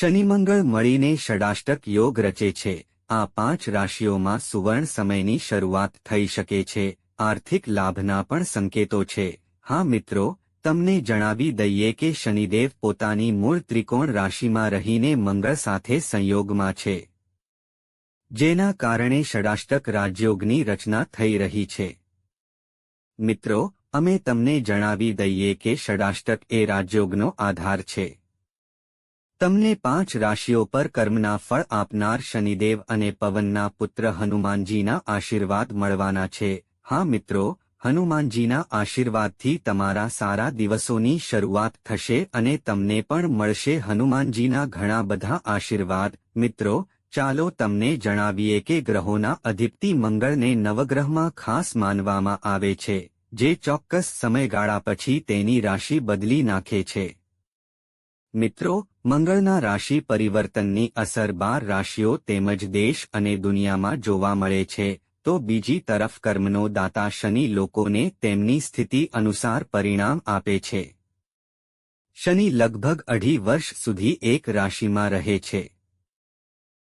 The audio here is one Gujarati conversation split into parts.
શનિમંગળ મળીને ષડાષ્ટક યોગ રચે છે. આ પાંચ રાશિઓમાં સુવર્ણ સમયની શરૂઆત થઈ શકે છે. આર્થિક લાભના પણ સંકેતો છે. હા મિત્રો, તમને જણાવી દઈએ કે શનિદેવ પોતાની મૂળ ત્રિકોણ રાશિમાં રહીને મંગળ સાથે સંયોગમાં છે. જેના કારણે ષડાષ્ટક રાજયોગની રચના થઈ રહી છે. મિત્રો, અમે તમને જણાવી દઈએ કે ષડાષ્ટક એ રાજયોગનો આધાર છે. તમને પાંચ રાશિઓ પર કર્મના ફળ આપનાર શનિદેવ અને પવનના પુત્ર હનુમાનજીના આશીર્વાદ મળવાના છે. હા મિત્રો, હનુમાનજીના આશીર્વાદથી તમારા સારા દિવસોની શરૂઆત થશે અને તમને પણ મળશે હનુમાનજીના ઘણા બધા આશીર્વાદ. મિત્રો, ચાલો તમને જણાવીએ કે ગ્રહોના અધિપતિ મંગળને નવગ્રહમાં ખાસ માનવામાં આવે છે, જે ચોક્કસ સમયગાળા પછી તેની રાશિ બદલી નાખે છે. મિત્રો મંગળના રાશિ પરિવર્તનની અસર બાર રાશિઓ તેમજ દેશ અને દુનિયામાં જોવા મળે છે, તો બીજી તરફ કર્મનો દાતા શનિ લોકોને તેમની સ્થિતિ અનુસાર પરિણામ આપે છે. શનિ લગભગ અઢી વર્ષ સુધી એક રાશિમાં રહે છે.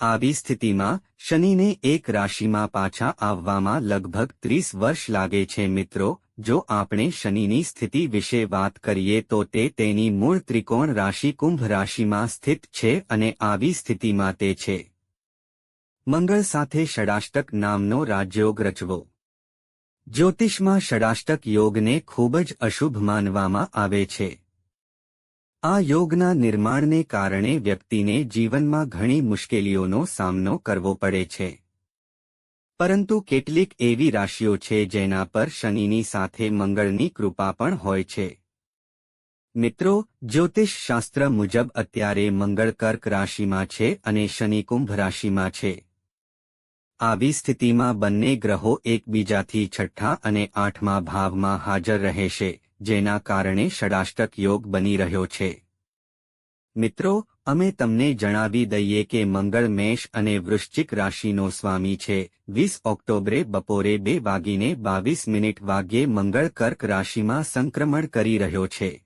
આવી સ્થિતિમાં શનિને એક રાશિમાં પાછા આવવામાં લગભગ ત્રીસ વર્ષ લાગે છે મિત્રો જો આપણે શનિની સ્થિતિ વિશે વાત કરીએ તો તે તેની મૂળ ત્રિકોણ રાશિ કુંભ રાશિમાં સ્થિત છે અને આવી સ્થિતિમાં તે છે. મંગળ સાથે ષડાષ્ટક નામનો રાજયોગ રચવો. જ્યોતિષમાં ષડાષ્ટક યોગને ખૂબ જ અશુભ માનવામાં આવે છે. આ યોગના નિર્માણને કારણે વ્યક્તિને જીવનમાં ઘણી મુશ્કેલીઓનો સામનો કરવો પડે છે. પરંતુ કેટલીક એવી રાશિઓ છે જેના પર શનિની સાથે મંગળની કૃપા પણ હોય છે. મિત્રો, જ્યોતિષ શાસ્ત્ર મુજબ અત્યારે મંગળ કર્ક રાશિમાં છે અને શનિ કુંભ રાશિમાં છે. આવી સ્થિતિમાં બંને ગ્રહો એકબીજાથી છઠ્ઠા અને આઠમા ભાવમાં હાજર રહેશે, જેના કારણે ષડાષ્ટક યોગ બની રહ્યો છે. મિત્રો, અમે તમને જણાવી દઈએ કે મંગળ મેષ અને વૃશ્ચિક રાશિનો સ્વામી છે. વીસ ઓક્ટોબરે બપોરે બે વાગીને બાવીસ મિનિટ વાગ્યે મંગળ કર્ક રાશિમાં સંક્રમણ કરી રહ્યો છે.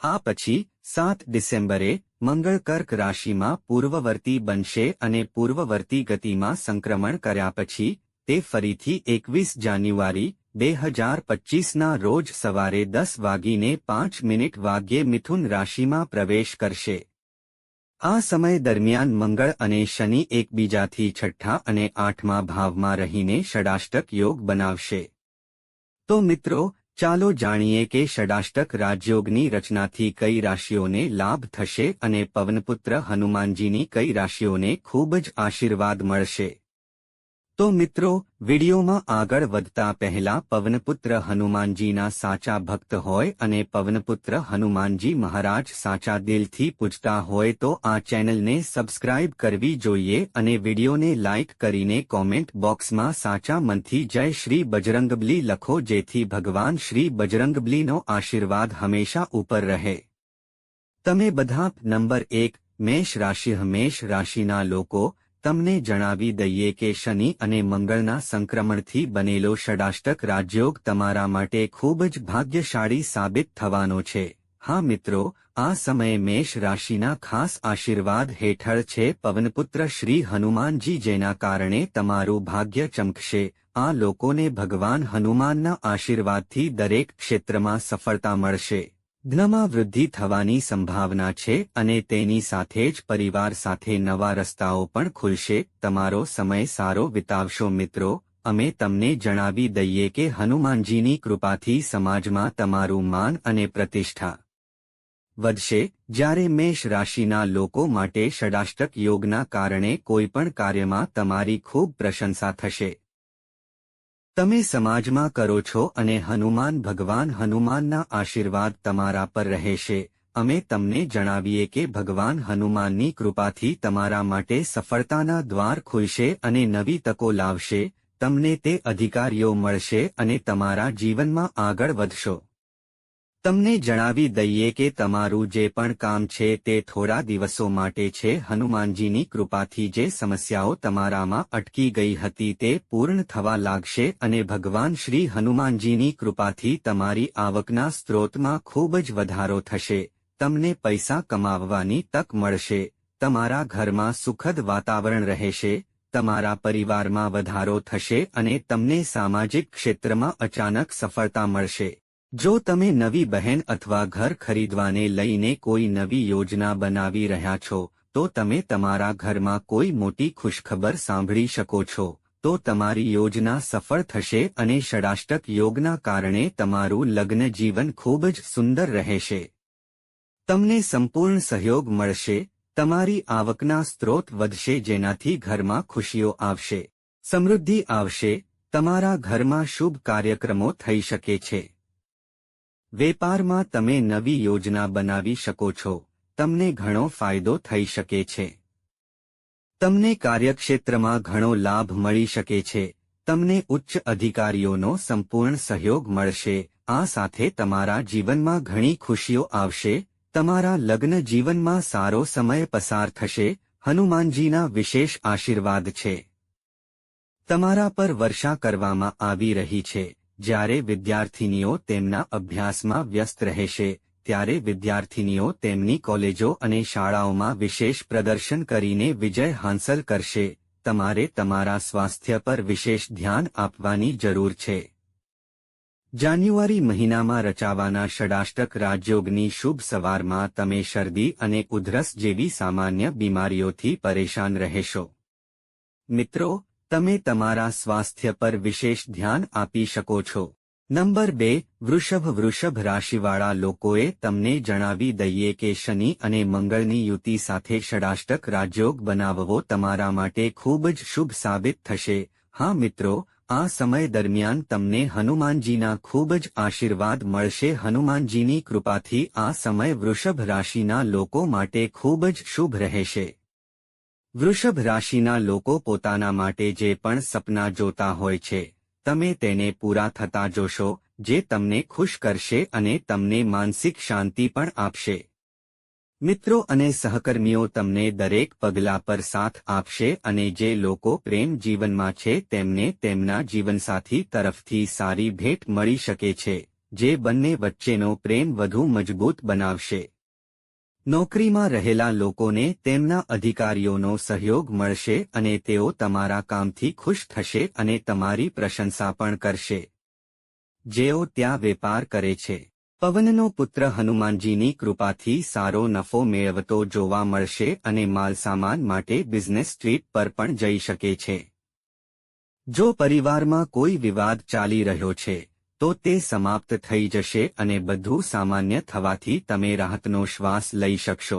આ પછી સાત ડિસેમ્બરે મંગળ કર્ક રાશિમાં પૂર્વવર્તી બનશે અને પૂર્વવર્તી ગતિમાં સંક્રમણ કર્યા પછી તે ફરીથી એકવીસ જાન્યુઆરી બે હજાર પચીસના રોજ સવારે દસ વાગીને પાંચ મિનિટ વાગ્યે મિથુન રાશિમાં પ્રવેશ કરશે. આ સમય દરમિયાન મંગળ અને શનિ એકબીજાથી છઠ્ઠા અને આઠમા ભાવમાં રહીને ષડાષ્ટક યોગ બનાવશે. તો મિત્રો, ચાલો જાણીએ કે ષડાષ્ટક રાજયોગની રચનાથી કઈ રાશિઓને લાભ થશે અને પવનપુત્ર હનુમાનજીની કઈ રાશિઓને ખૂબ જ આશીર્વાદ મળશે. તો મિત્રો, વિડીયોમાં આગળ વધતા પહેલા પવનપુત્ર હનુમાનજીના સાચા ભક્ત હોય અને પવનપુત્ર હનુમાનજી મહારાજ સાચા દિલથી પૂજતા હોય તો આ ચેનલને સબસ્ક્રાઇબ કરવી જોઈએ અને વિડીયોને લાઇક કરીને કોમેન્ટ બોક્સમાં સાચા મનથી જય શ્રી બજરંગબલી લખો જેથી ભગવાન શ્રી બજરંગબલીનો આશીર્વાદ હંમેશા ઉપર રહે. તમે બધા નંબર એક, મેષ રાશિ મેષ રાશિના લોકો તમને જણાવી દઈએ કે શનિ અને મંગળના સંક્રમણથી બનેલો ષડાષ્ટક રાજયોગ તમારા માટે ખૂબ જ ભાગ્યશાળી સાબિત થવાનો છે. હા મિત્રો, આ સમયે મેષ રાશિના ખાસ આશીર્વાદ હેઠળ છે પવનપુત્ર શ્રી હનુમાનજી જેના કારણે તમારું ભાગ્ય ચમકશે. આ લોકોને ભગવાન હનુમાનના આશીર્વાદથી દરેક ક્ષેત્રમાં સફળતા મળશે. ધ્નમાં વૃદ્ધિ થવાની સંભાવના છે અને તેની સાથે જ પરિવાર સાથે નવા રસ્તાઓ પણ ખુલશે. તમારો સમય સારો વિતાવશો મિત્રો. અમે તમને જણાવી દઈએ કે હનુમાનજીની કૃપાથી સમાજમાં તમારું માન અને પ્રતિષ્ઠા વધશે. જ્યારે મેષ રાશિના લોકો માટે ષડાષ્ટક યોગના કારણે કોઈપણ કાર્યમાં તમારી ખૂબ પ્રશંસા થશે. તમે સમાજમાં કરો છો અને હનુમાન ભગવાન હનુમાનના આશીર્વાદ તમારા પર રહેશે. અમે તમને જણાવીએ કે ભગવાન હનુમાનની કૃપાથી તમારા માટે સફળતાના દ્વાર ખુલશે અને નવી તકો લાવશે. તમને તે અધિકારીઓ મળશે અને તમારા જીવનમાં આગળ વધશો. તમને જણાવી દઈએ કે તમારું જે પણ કામ છે તે થોડા દિવસો માટે છે. હનુમાનજીની કૃપાથી જે સમસ્યાઓ તમારામાં અટકી ગઈ હતી તે પૂર્ણ થવા લાગશે અને ભગવાન શ્રી હનુમાનજીની કૃપાથી તમારી આવકના સ્ત્રોતમાં ખૂબ જ વધારો થશે. તમને પૈસા કમાવવાની તક મળશે. તમારા ઘરમાં સુખદ વાતાવરણ રહેશે. તમારા પરિવારમાં વધારો થશે અને તમને સામાજિક ક્ષેત્રમાં અચાનક સફળતા મળશે. જો તમે નવી બહેન અથવા ઘર ખરીદવાને લઈને કોઈ નવી યોજના બનાવી રહ્યા છો, તો તમે તમારા ઘરમાં કોઈ મોટી ખુશખબર સાંભળી શકો છો, તો તમારી યોજના સફળ થશે અને ષડાષ્ટક યોગના કારણે તમારું લગ્ન જીવન ખૂબ જ સુંદર રહેશે. તમને સંપૂર્ણ સહયોગ મળશે, તમારી આવકના સ્ત્રોત વધશે જેનાથી ઘરમાં ખુશીઓ આવશે, સમૃદ્ધિ આવશે, તમારા ઘરમાં શુભ કાર્યક્રમો થઈ શકે છે. વેપારમાં તમે નવી યોજના બનાવી શકો છો. તમને ઘણો ફાયદો થઈ શકે છે. તમને કાર્યક્ષેત્રમાં ઘણો લાભ મળી શકે છે. તમને ઉચ્ચ અધિકારીઓનો સંપૂર્ણ સહયોગ મળશે. આ સાથે તમારા જીવનમાં ઘણી ખુશીઓ આવશે. તમારા લગ્ન જીવનમાં સારો સમય પસાર થશે. હનુમાનજીના વિશેષ આશીર્વાદ છે. તમારા પર વર્ષા કરવામાં આવી રહી છે. જ્યારે વિદ્યાર્થીનીઓ તેમના અભ્યાસમાં વ્યસ્ત રહેશે, ત્યારે વિદ્યાર્થીનીઓ તેમની કોલેજો અને શાળાઓમાં વિશેષ પ્રદર્શન કરીને વિજય હાંસલ કરશે. તમારે તમારા સ્વાસ્થ્ય પર વિશેષ ધ્યાન આપવાની જરૂર છે. જાન્યુઆરી મહિનામાં રચાવાના ષડાષ્ટક રાજયોગની શુભ સવારમાં તમે શરદી અને ઉધરસ જેવી સામાન્ય બીમારીઓથી પરેશાન રહેશો. મિત્રો તમે તમારા સ્વાસ્થ્ય પર વિશેષ ધ્યાન આપી શકો છો. નંબર બે, વૃષભ વૃષભ રાશિવાળા લોકોએ તમને જણાવી દઈએ કે શનિ અને મંગળની યુતિ સાથે ષડાષ્ટક રાજયોગ બનાવવો તમારા માટે ખૂબ જ શુભ સાબિત થશે. હા મિત્રો, આ સમય દરમિયાન તમને હનુમાનજીના ખૂબ જ આશીર્વાદ મળશે. હનુમાનજીની કૃપાથી આ સમય વૃષભ રાશિના લોકો માટે ખૂબ જ શુભ રહેશે. વૃષભ રાશિના લોકો પોતાના માટે જે પણ સપના જોતા હોય છે, તમે તેને પૂરા થતા જોશો, જે તમને ખુશ કરશે અને તમને માનસિક શાંતિ પણ આપશે. મિત્રો અને સહકર્મીઓ તમને દરેક પગલા પર સાથ આપશે અને જે લોકો પ્રેમ જીવનમાં છે તેમને તેમના જીવનસાથી તરફથી સારી ભેટ મળી શકે છે, જે બંને વચ્ચેનો પ્રેમ વધુ મજબૂત બનાવશે. નોકરીમાં રહેલા લોકોને તેમના અધિકારીઓનો સહયોગ મળશે અને તેઓ તમારા કામથી ખુશ થશે અને તમારી પ્રશંસા પણ કરશે. જેઓ ત્યાં વેપાર કરે છે. પવનનો પુત્ર હનુમાનજીની કૃપાથી સારો નફો મેળવતો જોવા મળશે અને માલસામાન માટે બિઝનેસ ટ્રીપ પર પણ જઈ શકે છે. જો પરિવારમાં કોઈ વિવાદ ચાલી રહ્યો છે તો તે સમાપ્ત થઈ જશે અને બધું સામાન્ય થવાથી તમે રાહતનો શ્વાસ લઈ શકશો.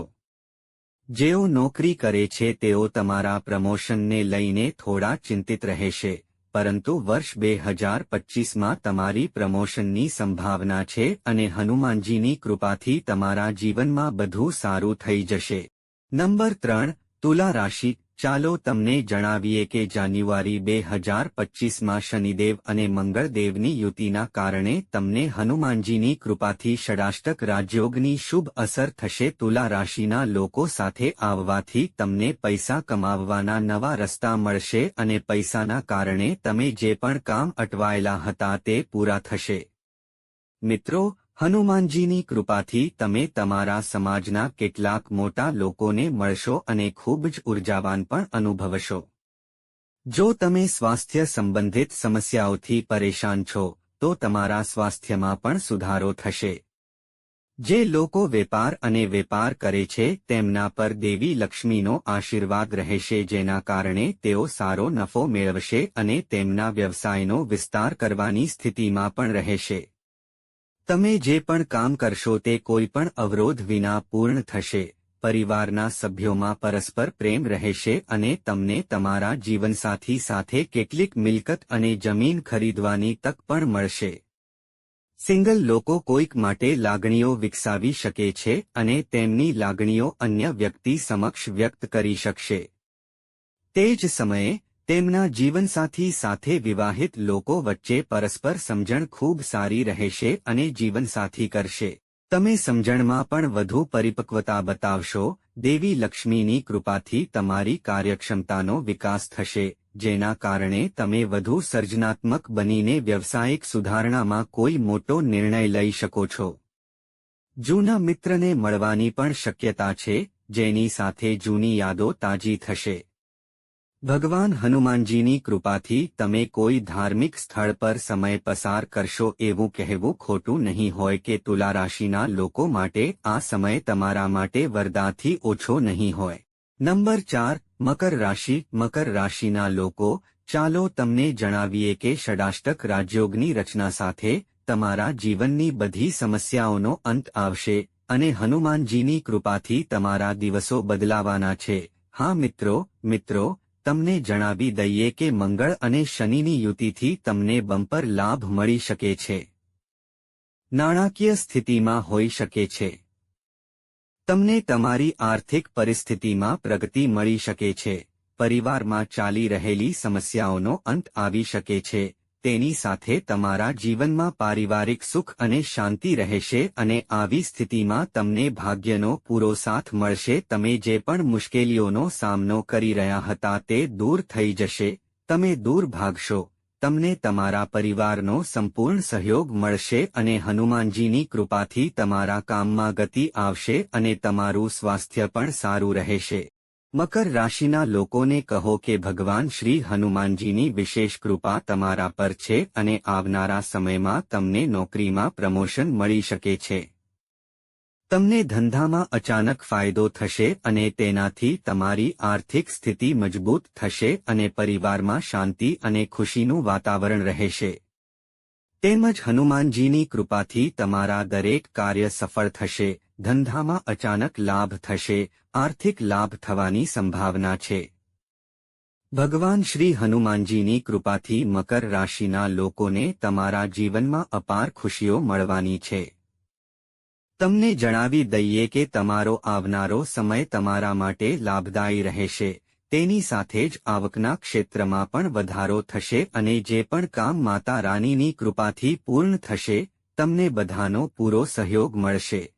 જેઓ નોકરી કરે છે તેઓ તમારા પ્રમોશનને લઈને થોડા ચિંતિત રહેશે, પરંતુ વર્ષ બે હજાર પચ્ચીસમાં તમારી પ્રમોશનની સંભાવના છે અને હનુમાનજીની કૃપાથી તમારા જીવનમાં બધું સારું થઈ જશે. નંબર ત્રણ, તુલા રાશિ ચાલો તમને જણાવીએ કે જાન્યુઆરી બે હજાર પચીસમાં શનિદેવ અને મંગળદેવની યુતિના કારણે તમને હનુમાનજીની કૃપાથી ષડાષ્ટક રાજયોગની શુભ અસર થશે. તુલા રાશિના લોકો સાથે આવવાથી તમને પૈસા કમાવવાના નવા રસ્તા મળશે અને પૈસાના કારણે તમે જે પણ કામ અટવાયેલા હતા તે પૂરા થશે. મિત્રો હનુમાનજીની કૃપાથી તમે તમારા સમાજના કેટલાક મોટા લોકોને મળશો અને ખૂબ જ ઉર્જાવાન પણ અનુભવશો. જો તમે સ્વાસ્થ્ય સંબંધિત સમસ્યાઓથી પરેશાન છો, તો તમારા સ્વાસ્થ્યમાં પણ સુધારો થશે. જે લોકો વેપાર અને વેપાર કરે છે, તેમના પર દેવી લક્ષ્મીનો આશીર્વાદ રહેશે જેના કારણે તેઓ સારો નફો મેળવશે અને તેમના વ્યવસાયનો વિસ્તાર કરવાની સ્થિતિમાં પણ રહેશે. તમે જે પણ કામ કરશો તે કોઈ પણ અવરોધ વિના પૂર્ણ થશે. પરિવારના સભ્યોમાં પરસ્પર પ્રેમ રહેશે અને તમને તમારા જીવનસાથી સાથે કેટલીક મિલકત અને જમીન ખરીદવાની તક પણ મળશે. સિંગલ લોકો કોઈક માટે લાગણીઓ વિકસાવી શકે છે અને તેમની લાગણીઓ અન્ય વ્યક્તિ સમક્ષ વ્યક્ત કરી શકશે. તે જ સમયે તેમના જીવનસાથી સાથે વિવાહિત લોકો વચ્ચે પરસ્પર સમજણ ખૂબ સારી રહેશે અને જીવનસાથી કરશે. તમે સમજણમાં પણ વધુ પરિપક્વતા બતાવશો, દેવી લક્ષ્મીની કૃપાથી તમારી કાર્યક્ષમતાનો વિકાસ થશે, જેના કારણે તમે વધુ સર્જનાત્મક બનીને વ્યવસાયિક સુધારણામાં કોઈ મોટો નિર્ણય લઈ શકો છો. જૂના મિત્રને મળવાની પણ શક્યતા છે, જેની સાથે જૂની યાદો તાજી થશે. ભગવાન હનુમાનજીની કૃપાથી તમે કોઈ ધાર્મિક સ્થળ પર સમય પસાર કરશો એવું કહેવું ખોટું નહીં હોય કે તુલા રાશિના લોકો માટે આ સમય તમારા માટે વરદાથી ઓછો નહીં હોય. નંબર ચાર, મકર રાશિ, મકર રાશિના લોકો, ચાલો તમને જણાવીએ કે ષડાષ્ટક રાજયોગની રચના સાથે તમારા જીવનની બધી સમસ્યાઓનો અંત આવશે અને હનુમાનજીની કૃપાથી તમારા દિવસો બદલાવાના છે. હા મિત્રો મિત્રો તમને જણાવી દઈએ કે મંગળ અને શનિની યુતિથી તમને બમ્પર લાભ મળી શકે છે. નાણાકીય સ્થિતિમાં હોઈ શકે છે. તમને તમારી આર્થિક પરિસ્થિતિમાં પ્રગતિ મળી શકે છે. પરિવારમાં ચાલી રહેલી સમસ્યાઓનો અંત આવી શકે છે. તેની સાથે તમારા જીવનમાં પારિવારિક સુખ અને શાંતિ રહેશે અને આવી સ્થિતિમાં તમને ભાગ્યનો પૂરો સાથ મળશે. તમે જે પણ મુશ્કેલીઓનો સામનો કરી રહ્યા હતા તે દૂર થઈ જશે. તમે દૂર ભાગશો. તમને તમારા પરિવારનો સંપૂર્ણ સહયોગ મળશે અને હનુમાનજીની કૃપાથી તમારા કામમાં ગતિ આવશે અને તમારું સ્વાસ્થ્ય પણ સારું રહેશે. મકર રાશિના લોકોને કહો કે ભગવાન શ્રી હનુમાનજીની વિશેષ કૃપા તમારા પર છે અને આવનારા સમયમાં તમને નોકરીમાં પ્રમોશન મળી શકે છે. તમને ધંધામાં અચાનક ફાયદો થશે અને તેનાથી તમારી આર્થિક સ્થિતિ મજબૂત થશે અને પરિવારમાં શાંતિ અને ખુશીનું વાતાવરણ રહેશે. તેમજ હનુમાનજીની કૃપાથી તમારા દરેક કાર્ય સફળ થશે, ધંધામાં અચાનક લાભ થશે આર્થિક લાભ થવાની સંભાવના છે. ભગવાન શ્રી હનુમાનજીની કૃપાથી મકર રાશિના લોકોને તમારા જીવનમાં અપાર ખુશીઓ મળવાની છે. તમને જણાવી દઈએ કે તમારો આવનારો સમય તમારા માટે લાભદાયી રહેશે. તેની સાથે જ આવકના ક્ષેત્રમાં પણ વધારો થશે અને જે પણ કામ માતા રાનીની કૃપાથી પૂર્ણ થશે, તમને બધાનો પૂરો સહયોગ મળશે.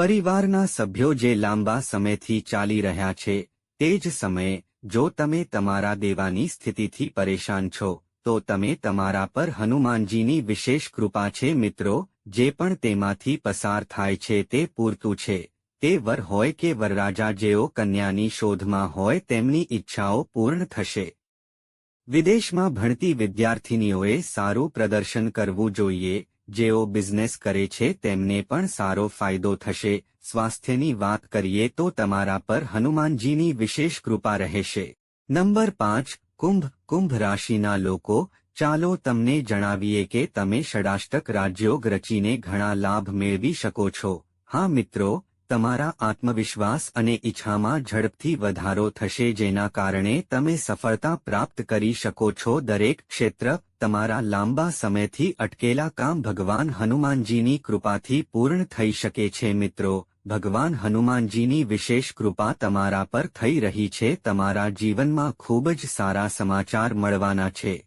પરિવારના સભ્યો જે લાંબા સમયથી ચાલી રહ્યા છે, તે જ સમયે, જો તમે તમારા દેવાની સ્થિતિથી પરેશાન છો, તો તમે તમારા પર હનુમાનજીની વિશેષ કૃપા છે મિત્રો, જે પણ તેમાંથી પસાર થાય છે તે પૂરતું છે. તે વર હોય કે વરરાજા જેઓ કન્યાની શોધમાં હોય તેમની ઈચ્છાઓ પૂર્ણ થશે. વિદેશમાં ભણતી વિદ્યાર્થિનીઓએ સારું પ્રદર્શન કરવું જોઈએ જેઓ બિઝનેસ કરે છે તેમને પણ સારો ફાયદો થશે. સ્વાસ્થ્યની વાત કરીએ તો તમારા પર હનુમાનજીની વિશેષ કૃપા રહેશે. નંબર પાંચ, કુંભ. કુંભ રાશિના લોકો, ચાલો તમને જણાવીએ કે તમે ષડાષ્ટક રાજયોગ રચીને ઘણા લાભ મેળવી શકો છો. હા મિત્રો તમારા આત્મવિશ્વાસ અને ઈચ્છામાં ઝડપથી વધારો થશે જેના કારણે તમે સફળતા પ્રાપ્ત કરી શકો છો. દરેક ક્ષેત્ર તમારા લાંબા સમયથી અટકેલા કામ ભગવાન હનુમાનજીની કૃપાથી પૂર્ણ થઈ શકે છે. મિત્રો, ભગવાન હનુમાનજીની વિશેષ કૃપા તમારા પર થઈ રહી છે. તમારા જીવનમાં ખૂબ જ સારા સમાચાર મળવાના છે.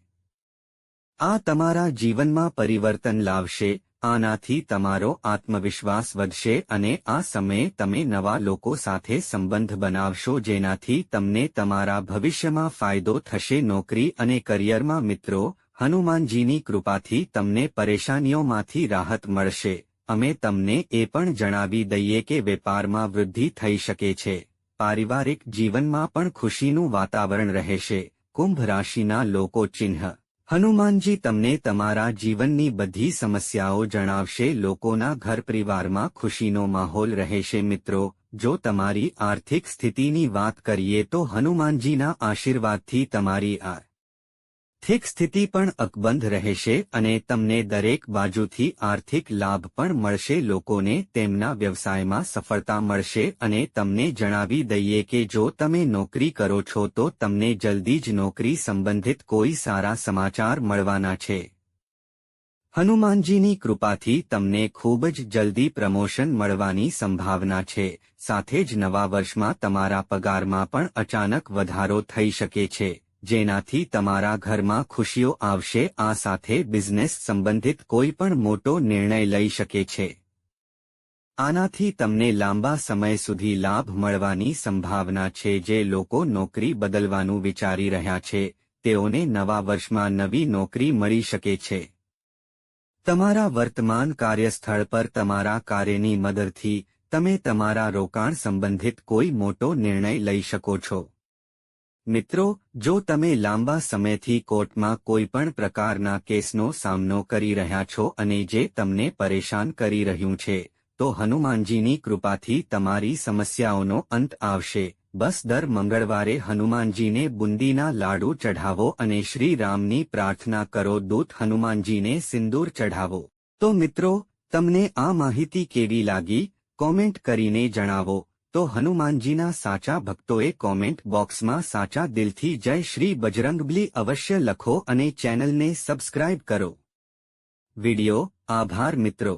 આ તમારા જીવનમાં પરિવર્તન લાવશે. આનાથી તમારો આત્મવિશ્વાસ વધશે અને આ સમયે તમે નવા લોકો સાથે સંબંધ બનાવશો જેનાથી તમને તમારા ભવિષ્યમાં ફાયદો થશે. નોકરી અને કરિયરમાં મિત્રો, હનુમાનજીની કૃપાથી તમને પરેશાનીઓમાંથી રાહત મળશે. અમે તમને એ પણ જણાવી દઈએ કે વેપારમાં વૃદ્ધિ થઈ શકે છે. પારિવારિક જીવનમાં પણ ખુશીનું વાતાવરણ રહેશે. કુંભ રાશિના લોકો ચિહ્ન હનુમાનજી તમને તમારા જીવનની બધી સમસ્યાઓ જણાવશે, લોકોના ઘર પરિવારમાં ખુશીનો માહોલ રહેશે. મિત્રો, જો તમારી આર્થિક સ્થિતિની વાત કરીએ તો હનુમાનજીના આશીર્વાદથી તમારી આ આર્થિક સ્થિતિ પણ અકબંધ રહેશે અને તમને દરેક બાજુથી આર્થિક લાભ પણ મળશે. લોકોને તેમના વ્યવસાયમાં સફળતા મળશે અને તમને જણાવી દઈએ કે જો તમે નોકરી કરો છો તો તમને જલ્દી જ નોકરી સંબંધિત કોઈ સારા સમાચાર મળવાના છે. હનુમાનજીની કૃપાથી તમને ખૂબ જ જલ્દી પ્રમોશન મળવાની સંભાવના છે. સાથે જ નવા વર્ષમાં તમારા પગારમાં પણ અચાનક વધારો થઈ શકે છે. જેનાથી તમારા ઘરમાં ખુશીઓ આવશે, આ સાથે બિઝનેસ સંબંધિત કોઈ પણ મોટો નિર્ણય લઈ શકે છે. આનાથી તમને લાંબા સમય સુધી લાભ મળવાની સંભાવના છે જે લોકો નોકરી બદલવાનું વિચારી રહ્યા છે, તેઓને નવા વર્ષમાં નવી નોકરી મળી શકે છે. તમારા વર્તમાન કાર્યસ્થળ પર તમારા કાર્યની મદદથી તમે તમારા રોકાણ સંબંધિત કોઈ મોટો નિર્ણય લઈ શકો છો. મિત્રો, જો તમે લાંબા સમયથી કોર્ટમાં કોઈ પણ પ્રકારના કેસનો સામનો કરી રહ્યા છો અને જે તમને પરેશાન કરી રહ્યું છે, તો હનુમાનજીની કૃપાથી તમારી સમસ્યાઓનો અંત આવશે. બસ દર મંગળવારે હનુમાનજીને બુંદીના લાડુ ચઢાવો અને શ્રી રામની પ્રાર્થના કરો. દૂત હનુમાનજીને સિંદૂર ચઢાવો. તો મિત્રો, તમને આ માહિતી કેવી લાગી? કોમેન્ટ કરીને જણાવો. તો હનુમાનજીના સાચા ભક્તોએ કોમેન્ટ બોક્સમાં સાચા દિલથી જય શ્રી બજરંગબલી અવશ્ય લખો અને ચેનલને સબસ્ક્રાઇબ કરો. વિડિયો આભાર મિત્રો.